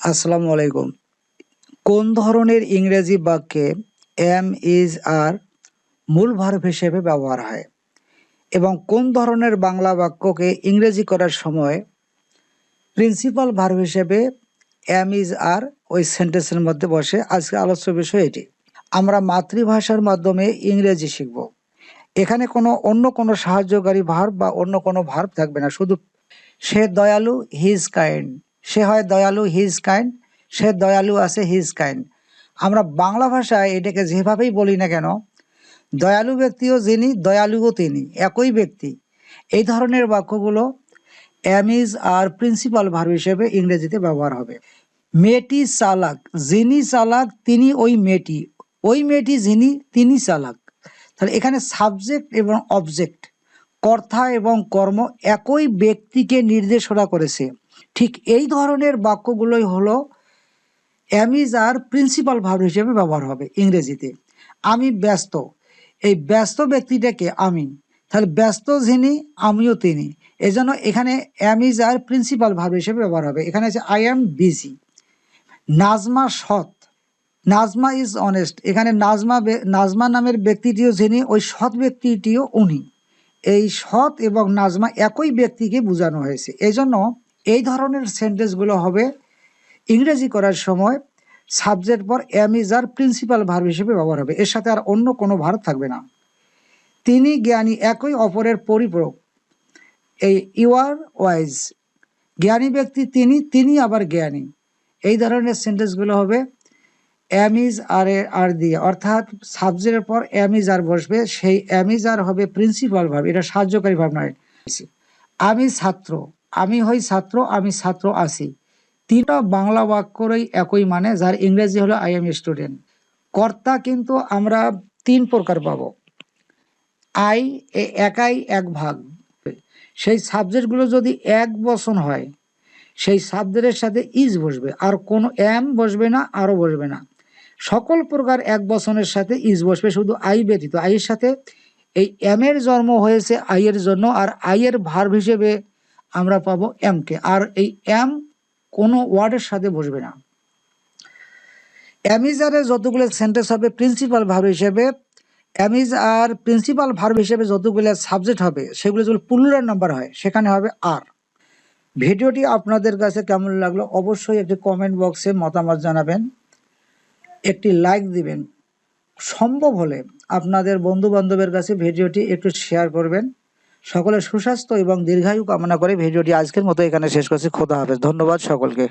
আসসালামু আলাইকুম। কোন ধরনের ইংরেজি বাক্যে এম ইজ আর মূল ভার্ব হিসেবে ব্যবহার হয়? এবং কোন ধরনের বাংলা বাক্যকে ইংরেজি করার সময় প্রিন্সিপাল ভার্ব হিসেবে এম ইজ আর ওই সেন্টেন্সের মধ্যে বসে? আজকে আলোচ্য বিষয় এটি। আমরা মাতৃভাষার মাধ্যমে ইংরেজি শিখব। এখানে কোনো অন্য কোনো সাহায্যকারী ভার্ব বা অন্য কোনো ভার্ব থাকবে না। শুধু সে দয়ালু হিজ কাইন্ড সে হয় দয়ালু হিজ কাইন্ড সে দয়ালু আছে হিজ কাইন্ড আমরা বাংলা ভাষায় এটাকে যেভাবেই বলি না কেন, দয়ালু ব্যক্তিও যিনি, দয়ালুও তিনি, একই ব্যক্তি। এই ধরনের বাক্যগুলো অ্যামিজ আর প্রিন্সিপাল ভার্ব হিসেবে ইংরেজিতে ব্যবহার হবে। মেয়েটি চালাক, যিনি চালাক তিনি ওই মেয়েটি ওই মেয়েটি যিনি, তিনি চালাক। তাহলে এখানে সাবজেক্ট এবং অবজেক্ট কর্তা এবং কর্ম একই ব্যক্তিকে নির্দেশনা করেছে। ঠিক এই ধরনের বাক্যগুলোই হলো অ্যামিজ আর প্রিন্সিপাল ভার্ব হিসেবে ব্যবহার হবে ইংরেজিতে। আমি ব্যস্ত। এই ব্যস্ত ব্যক্তিটাকে আমি। তাহলে ব্যস্ত যিনি, আমিও তিনি। এজন্য এখানে অ্যামিজ আর প্রিন্সিপাল ভার্ব হিসেবে ব্যবহার হবে। এখানে আছে আই অ্যাম বিজি নাজমা সৎ। নাজমা ইজ অনেস্ট এখানে নাজমা নাজমা নামের ব্যক্তিটিও যিনি, ওই সৎ ব্যক্তিটিও উনি। এই সৎ এবং নাজমা একই ব্যক্তিকে বোঝানো হয়েছে। এই জন্য এই ধরনের সেন্টেন্সগুলো হবে ইংরেজি করার সময় সাবজেক্ট পর অ্যামিজ আর প্রিন্সিপাল ভার্ব হিসেবে ব্যবহার হবে। এর সাথে আর অন্য কোনো ভার থাকবে না। তিনি জ্ঞানী একই অপরের পরিপূরক। এই ইউ আর ওয়াইজ জ্ঞানী ব্যক্তি তিনি তিনি আবার জ্ঞানী। এই ধরনের সেন্টেন্সগুলো হবে অ্যামিজ আর এ আর দিয়ে। অর্থাৎ সাবজেক্টের পর অ্যামিজ আর বসবে। সেই অ্যামিজ আর হবে প্রিন্সিপাল ভাব এটা সাহায্যকারী ভাব নয়। আমি ছাত্র। আমি হই ছাত্র, আমি ছাত্র আছি। তিনটা বাংলা বাক্যরই একই মানে যার ইংরেজি হলো আই এম স্টুডেন্ট কর্তা কিন্তু আমরা তিন প্রকার পাবো। আই একাই এক ভাগ। সেই সাবজেক্টগুলো যদি এক বচন হয়, সেই সাবজেক্টের সাথে ইজ বসবে। আর কোনো এম বসবে না, আরও বসবে না। সকল প্রকার এক বচনের সাথে ইজ বসবে, শুধু আই ব্যতীত। আইয়ের সাথে এই এম এর জন্ম হয়েছে আই এর জন্য, আর আই এর ভার্ব হিসেবে আমরা পাবো এম কে আর এই এম কোনো ওয়ার্ডের সাথে বসবে না। অ্যামিজারে যতগুলো সেন্টেন্স হবে প্রিন্সিপাল ভার্ব হিসেবে am is are principal verb হিসেবে যতগুলো সাবজেক্ট হবে, সেগুলো যদি পুলুরার নাম্বার হয়, সেখানে হবে আর ভিডিওটি আপনাদের কাছে কেমন লাগল অবশ্যই একটি কমেন্ট বক্সে মতামত জানাবেন। একটি লাইক দিবেন। সম্ভব হলে আপনাদের বন্ধু বান্ধবের কাছে ভিডিওটি একটু শেয়ার করবেন। সকলের সুস্বাস্থ্য এবং দীর্ঘায়ু কামনা করে ভিডিওটি আজকের মতো এখানে শেষ করছি। খোদা হাফেজ। ধন্যবাদ সকলকে।